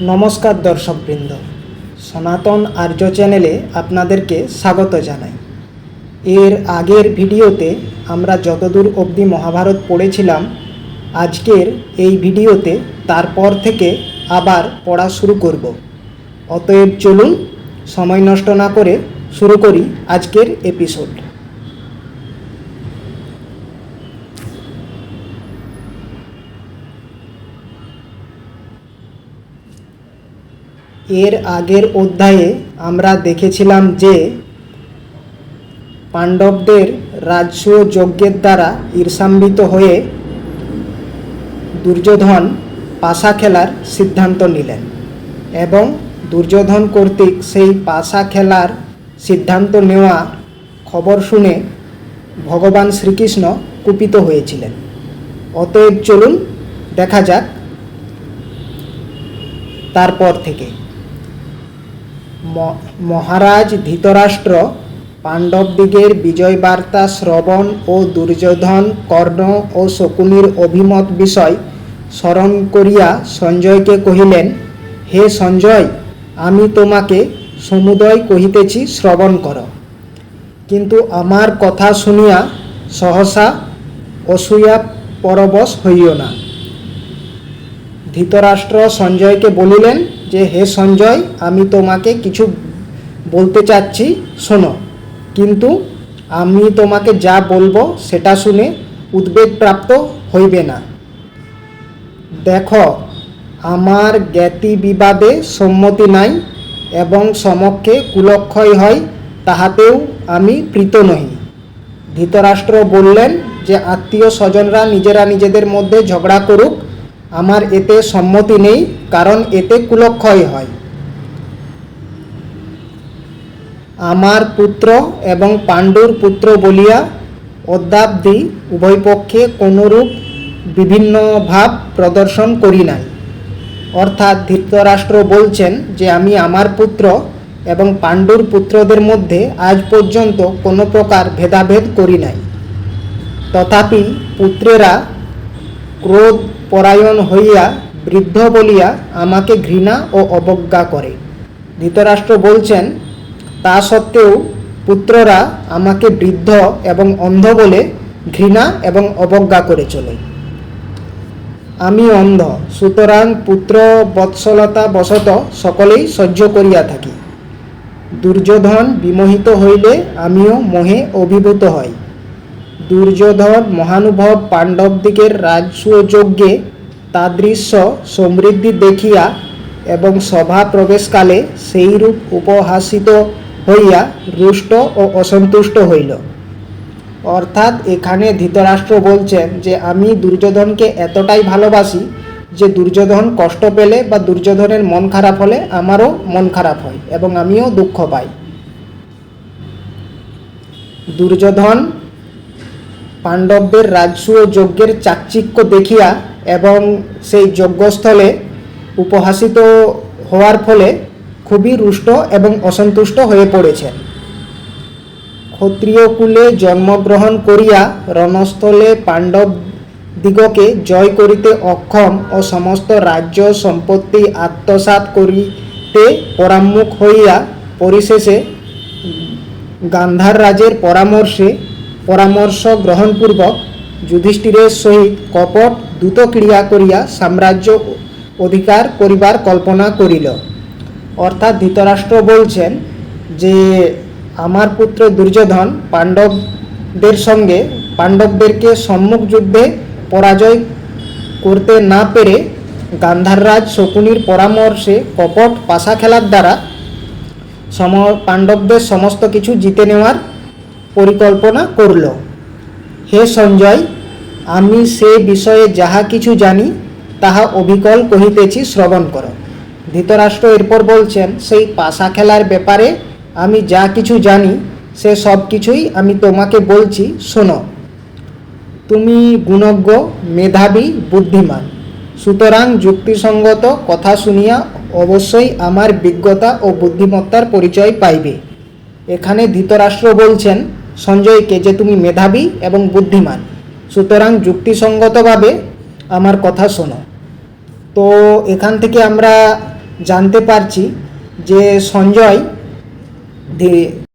নমস্কার দর্শকবৃন্দ। সনাতন আর্য চ্যানেলে আপনাদেরকে স্বাগত জানাই। এর আগের ভিডিওতে আমরা যতদূর অবধি মহাভারত পড়েছিলাম, আজকের এই ভিডিওতে তারপর থেকে আবার পড়া শুরু করব। অতএব চলুন, সময় নষ্ট না করে শুরু করি আজকের এপিসোড। এর আগের অধ্যায়ে আমরা দেখেছিলাম যে পাণ্ডবদের রাজসূয় যজ্ঞের দ্বারা ঈর্ষান্বিত হয়ে দুর্যোধন পাশা খেলার সিদ্ধান্ত নিলেন এবং দুর্যোধন কর্তৃক সেই পাশা খেলার সিদ্ধান্ত নেওয়া খবর শুনে ভগবান শ্রীকৃষ্ণ কুপিত হয়েছিলেন। অতএব চলুন দেখা যাক তারপর থেকে। মহারাজ ধৃতরাষ্ট্র, পাণ্ডবদিগের বিজয় বার্তা শ্রবণ ও দুর্যোধন, কর্ণ ও শকুনির অভিমত বিষয় স্মরণ করিয়া সঞ্জয়কে কহিলেন, হে সঞ্জয়, আমি তোমাকে সমুদয় কহিতেছি শ্রবণ কর। কিন্তু আমার কথা শুনিয়া সহসা অসূয়া পরবশ হইও না। ধৃতরাষ্ট্র সঞ্জয়কে বলিলেন যে, হে সঞ্জয়, আমি তোমাকে কিছু বলতে চাচ্ছি, শোনো। কিন্তু আমি তোমাকে যা বলব সেটা শুনে উদ্বেগপ্রাপ্ত হইবে না। দেখো, আমার জ্ঞাতি বিবাদে সম্মতি নাই এবং সমক্ষে কুলক্ষয় হয়, তাহাতেও আমি প্রীত নহি। ধৃতরাষ্ট্র বললেন যে, আত্মীয় স্বজনরা নিজেরা নিজেদের মধ্যে ঝগড়া করুক আমার এতে সম্মতি নেই, কারণ এতে কুলক্ষয় হয়। আমার পুত্র এবং পাণ্ডুর পুত্র বলিয়া অদ্যাবধি উভয় পক্ষে কোনরূপ বিভিন্ন ভাব প্রদর্শন করি নাই। অর্থাৎ ধৃতরাষ্ট্র বলছেন যে আমি আমার পুত্র এবং পাণ্ডুর পুত্রদের মধ্যে আজ পর্যন্ত কোনো প্রকার ভেদাভেদ করি নাই। তথাপি পুত্রেরা ক্রোধ পরায়ণ হইয়া বৃদ্ধ বলিয়া আমাকে ঘৃণা ও অবজ্ঞা করে। ধৃতরাষ্ট্র বলছেন, তা সত্ত্বেও পুত্ররা আমাকে বৃদ্ধ এবং অন্ধ বলে ঘৃণা এবং অবজ্ঞা করে চলে। আমি অন্ধ, সুতরাং পুত্র বৎসলতা বশত সকলেই সহ্য করিয়া থাকি। দুর্যোধন বিমোহিত হইলে আমিও মোহে অভিভূত হই। দুর্যোধন মহানুভব পাণ্ডবদিগের যজ্ঞে তাদৃশ্য সমৃদ্ধি দেখিয়া এবং সভা প্রবেশকালে সেইরূপ উপহাসিত হইয়া রুষ্ট ও অসন্তুষ্ট হইল। অর্থাৎ এখানে ধৃতরাষ্ট্র বলছেন যে, আমি দুর্যোধনকে এতটাই ভালোবাসি যে দুর্যোধন কষ্ট পেলে বা দুর্যোধনের মন খারাপ হলে আমারও মন খারাপ হয় এবং আমিও দুঃখ পাই। দুর্যোধন পাণ্ডবদের রাজসূয় যজ্ঞের চাকচিক্য দেখিয়া এবং সেই যজ্ঞস্থলে উপহাসিত হওয়ার ফলে খুবই রুষ্ট এবং অসন্তুষ্ট হয়ে পড়েছেন। ক্ষত্রিয় কুলে জন্মগ্রহণ করিয়া রণস্থলে পাণ্ডব দিগকে জয় করিতে অক্ষম ও সমস্ত রাজ্য সম্পত্তি আত্মসাৎ করিতে পরামুখ হইয়া পরিশেষে গান্ধার রাজের পরামর্শে পরামর্শ গ্রহণপূর্বক যুধিষ্ঠিরের সহিত কপট দ্রুত ক্রিয়া করিয়া সাম্রাজ্য অধিকার করিবার কল্পনা করিল। অর্থাৎ ধৃতরাষ্ট্র বলছেন যে, আমার পুত্র দুর্যোধন পাণ্ডবদের সঙ্গে পাণ্ডবদেরকে সম্মুখ যুদ্ধে পরাজয় করতে না পেরে গান্ধাররাজ শকুনির পরামর্শে কপট পাশা খেলার দ্বারা সম, পাণ্ডবদের সমস্ত কিছু জিতে নেওয়ার পরিকল্পনা করল। হে সঞ্জয়, আমি সে বিষয়ে যাহা কিছু জানি, তাহা অবিকল কহিতেছি শ্রবণ কর। ধৃতরাষ্ট্র এরপর বলছেন, সেই পাশা খেলার ব্যাপারে আমি যা কিছু জানি, সে সব কিছুই আমি তোমাকে বলছি, শোনো। তুমি গুণজ্ঞ, মেধাবী, বুদ্ধিমান। সুতরাং যুক্তিসঙ্গত কথা শুনিয়া অবশ্যই আমার বিজ্ঞতা ও বুদ্ধিমত্তার পরিচয় পাইবে। এখানে ধৃতরাষ্ট্র বলছেন সঞ্জয়কে যে তুমি মেধাবী এবং বুদ্ধিমান, সুতরাং যুক্তিসঙ্গতভাবে আমার কথা শোনো। তো এখান থেকে আমরা জানতে পারছি যে সঞ্জয়